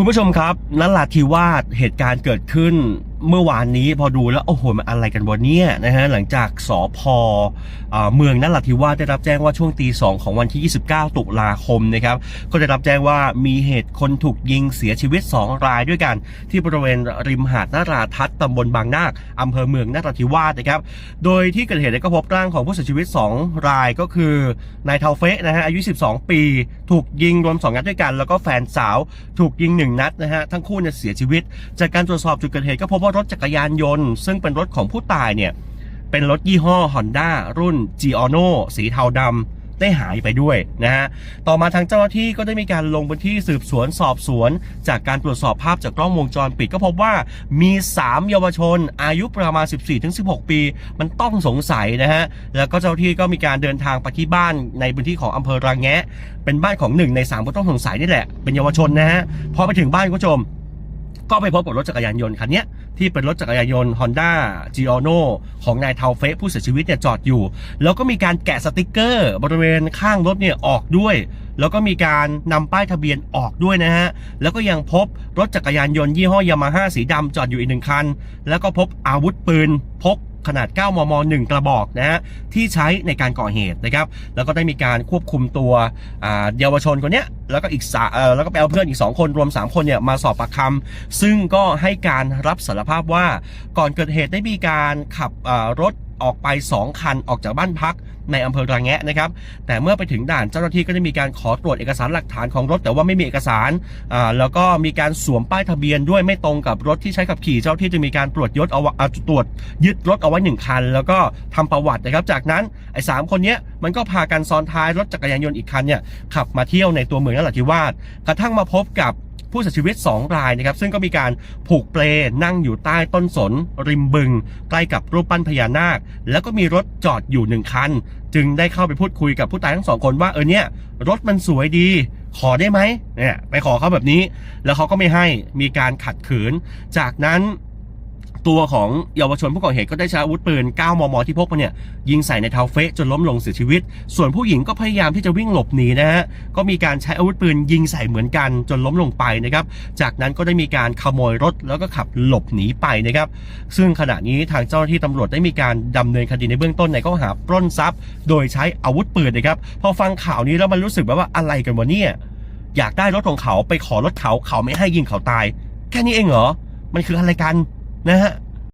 คุณผู้ชมครับนราธิวาสเหตุการณ์เกิดขึ้น เมื่อวานนี้พอดูแล้ว โอ้โห มันอะไรกันวะเนี่ยนะฮะหลังจากสอพอเมืองนราธิวาสได้รับแจ้งว่าช่วงตีสองของวันที่ 29 ตุลาคมนะครับก็ได้รับแจ้งว่ามีเหตุคนถูกยิงเสียชีวิต 2 รายด้วยกัน ที่บริเวณริมหาดนาราทัศน์ตำบลบางนาคอำเภอเมืองนราธิวาสนะครับโดยที่เกิดเหตุก็พบร่างของผู้เสียชีวิต 2 รายก็คือนายเทาเฟะนะฮะอายุ 12 ปี ถูกยิงรวม 2 นัดด้วยกัน แล้วก็แฟนสาวถูกยิง 1 นัดนะฮะทั้งคู่เนี่ยเสียชีวิต จากการตรวจสอบจุดเกิดเหตุก็พบว่ารถจักรยานยนต์ ซึ่งเป็นรถของผู้ตายเนี่ย เป็นรถยี่ห้อ Honda รุ่น g i o n o สีเทาดำได้หายไปด้วยนะฮะ ต่อมาทางเจ้าหน้าที่ก็ได้มีการลงพื้นที่สืบสวนสอบสวน จากการตรวจสอบภาพจากกล้องวงจรปิดก็พบว่ามี 3 เยาวชน อายุประมาณ 14-16 ปี มันต้องสงสัยนะฮะ แล้วก็เจ้าหน้าที่ก็มีการเดินทางไปที่บ้านในพื้นที่ของอำเภอระแงะ เป็นบ้านของหนึ่งในสามผู้ต้องสงสัยนี่แหละ เป็นเยาวชนนะฮะ พอไปถึงบ้านคุณผู้ชมก็ไปพบกับรถจักรยานยนต์คันนี้ ที่เป็นรถจักรยานยนต์ Honda g i o n o ของนายเทาเฟะผู้เสียชีวิตเนี่ยจอดอยู่ แล้วก็มีการแกะสติกเกอร์ บริเวณข้างรถเนี่ยออกด้วย แล้วก็มีการนำป้ายทะเบียนออกด้วยนะฮะ แล้วก็ยังพบรถจักรยานยนต์ยี่ห้อยามาฮ่าสีดำจอดอยู่อีกหนึ่งคัน แล้วก็พบอาวุธปืนพก ขนาด 9 มม 1 กระบอกนะฮะที่ใช้ในการก่อเหตุนะครับ แล้วก็ได้มีการควบคุมตัวเยาวชนคนเนี้ยแล้วก็อีกสาเอ่อแล้วก็ไปเอาเพื่อนอีก 2 คนรวม 3 คนเนี่ยมาสอบปากคำซึ่งก็ให้การรับสารภาพว่าก่อนเกิดเหตุได้มีการขับรถ ออกไป 2 คันออกจากบ้านพักในอำเภอระแงะนะครับ แต่เมื่อไปถึงด่านเจ้าหน้าที่ก็ได้มีการขอตรวจเอกสารหลักฐานของรถ แต่ว่าไม่มีเอกสารอ่าแล้วก็มีการสวมป้ายทะเบียนด้วยไม่ตรงกับรถที่ใช้ขับขี่เจ้าหน้าที่จะมีการตรวจยศเอาอาตรวจยึดรถเอาไว้หนึ่งคัน แล้วก็ทำประวัตินะครับ จากนั้นไอ้สามคนเนี้ยมันก็พากันซ้อนท้ายรถจักรยานยนต์อีกคันเนี่ยขับมาเที่ยวในตัวเมืองนราธิวาสกระทั่งมาพบกับ ผู้เสียชีวิต 2 รายนะครับ ซึ่งก็มีการผูกเปลนั่งอยู่ใต้ต้นสน ริมบึง ใกล้กับรูปปั้นพญานาค แล้วก็มีรถจอดอยู่หนึ่งคัน จึงได้เข้าไปพูดคุยกับผู้ตายทั้งสองคนว่าเออเนี่ยรถมันสวยดี ขอได้ไหมเนี่ยไปขอเขาแบบนี้ แล้วเขาก็ไม่ให้มีการขัดขืน จากนั้น ตัวของเยาวชนผู้ก่อเหตุก็ได้ใช้อาวุธปืน 9 มม ที่พกมาเนี่ยยิงใส่ในเทาเฟะจนล้มลงเสียชีวิต ส่วนผู้หญิงก็พยายามที่จะวิ่งหลบหนีนะฮะ ก็มีการใช้อาวุธปืนยิงใส่เหมือนกันจนล้มลงไปนะครับ จากนั้นก็ได้มีการขโมยรถแล้วก็ขับหลบหนีไปนะครับ ซึ่งขณะนี้ทางเจ้าหน้าที่ตำรวจได้มีการดำเนินคดีในเบื้องต้นในข้อหาปล้นทรัพย์ โดยใช้อาวุธปืนนะครับ พอฟังข่าวนี้แล้วมันรู้สึกแบบว่าอะไรกันวะเนี่ยอยากได้รถของเขาไปขอรถเขาเขาไม่ให้ยิงเขาตาย แค่นี้เองเหรอ มันคืออะไรกัน นะฮะ